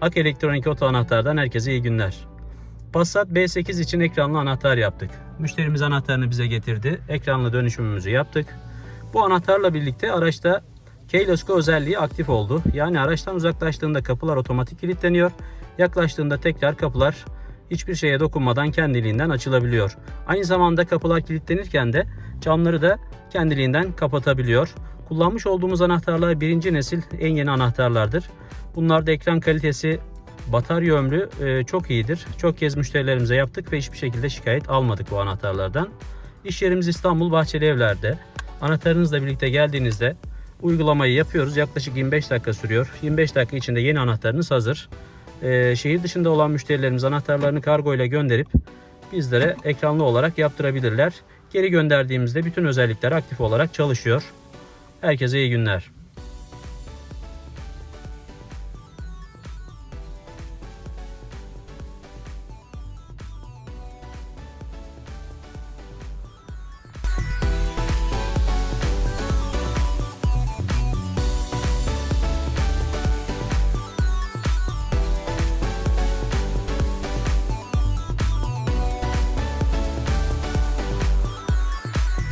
Ak Elektronik Oto Anahtar'dan herkese iyi günler. Passat B8 için ekranlı anahtar yaptık. Müşterimiz anahtarını bize getirdi. Ekranlı dönüşümümüzü yaptık. Bu anahtarla birlikte araçta Keylosco özelliği aktif oldu. Yani araçtan uzaklaştığında kapılar otomatik kilitleniyor. Yaklaştığında tekrar kapılar hiçbir şeye dokunmadan kendiliğinden açılabiliyor. Aynı zamanda kapılar kilitlenirken de camları da kendiliğinden kapatabiliyor. Kullanmış olduğumuz anahtarlar birinci nesil en yeni anahtarlardır. Bunlarda ekran kalitesi, batarya ömrü e, çok iyidir. Çok kez müşterilerimize yaptık ve hiçbir şekilde şikayet almadık bu anahtarlardan. İş yerimiz İstanbul Bahçeli Evler'de. Anahtarınızla birlikte geldiğinizde uygulamayı yapıyoruz. Yaklaşık 25 dakika sürüyor. 25 dakika içinde yeni anahtarınız hazır. E, şehir dışında olan müşterilerimiz anahtarlarını kargo ile gönderip bizlere ekranlı olarak yaptırabilirler. Geri gönderdiğimizde bütün özellikler aktif olarak çalışıyor. Herkese iyi günler.